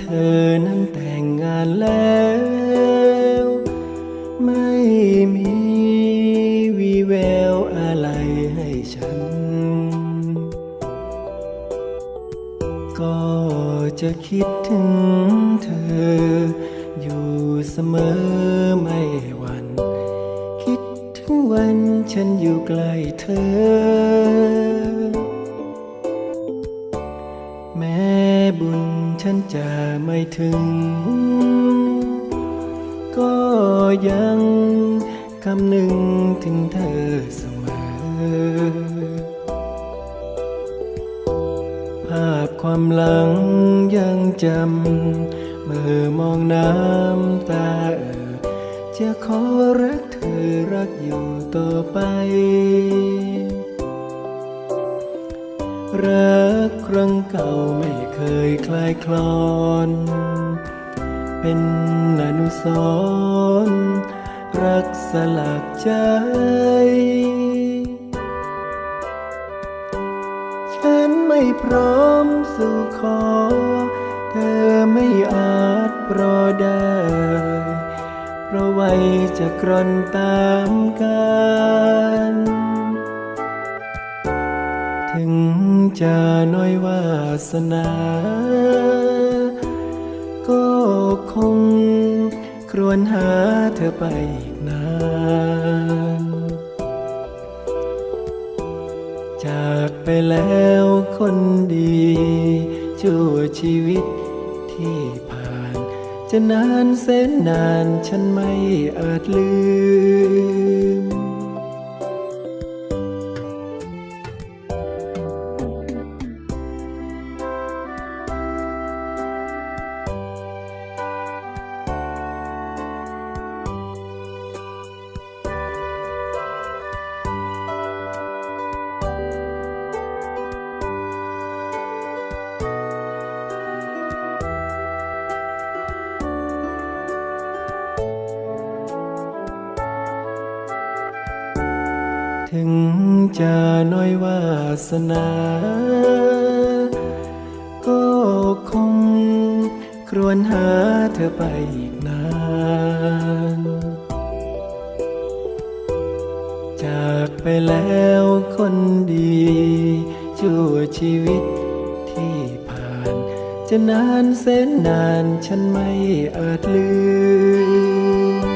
เธอนั้นแต่งงานแล้ว ไม่มีวีแววอะไรให้ฉัน ก็จะคิดถึงเธอ อยู่เสมอไม่หวันคิดถึงวันฉันอยู่ใกล้เธอ แม้บุญ ฉันจะไม่ถึง ก็ยังคำหนึ่งถึงเธอเสมอ ภาพความหลังยังจำ เมื่อมองน้ำตาเออจะขอรักเธอรักอยู่ต่อไป รักครั้งเก่าไม่เคยคลายคลอน เป็นอนุสรรักสลักใจ ฉันไม่พร้อมสู่ขอ เธอไม่อาจรอได้ เพราะไว้จะกรอนตามกัน ถึงจะน้อยวาสนา ก็คงครวญหาเธอไปอีกนาน จากไปแล้วคนดีชั่วชีวิตที่ผ่าน จะนานแสนนานฉันไม่อาจลืม ถึงจะน้อยวาสนา ก็คงครวญหาเธอไปอีกนาน จากไปแล้วคนดีชั่วชีวิตที่ผ่าน จะนานแสนนานฉันไม่อาจลืม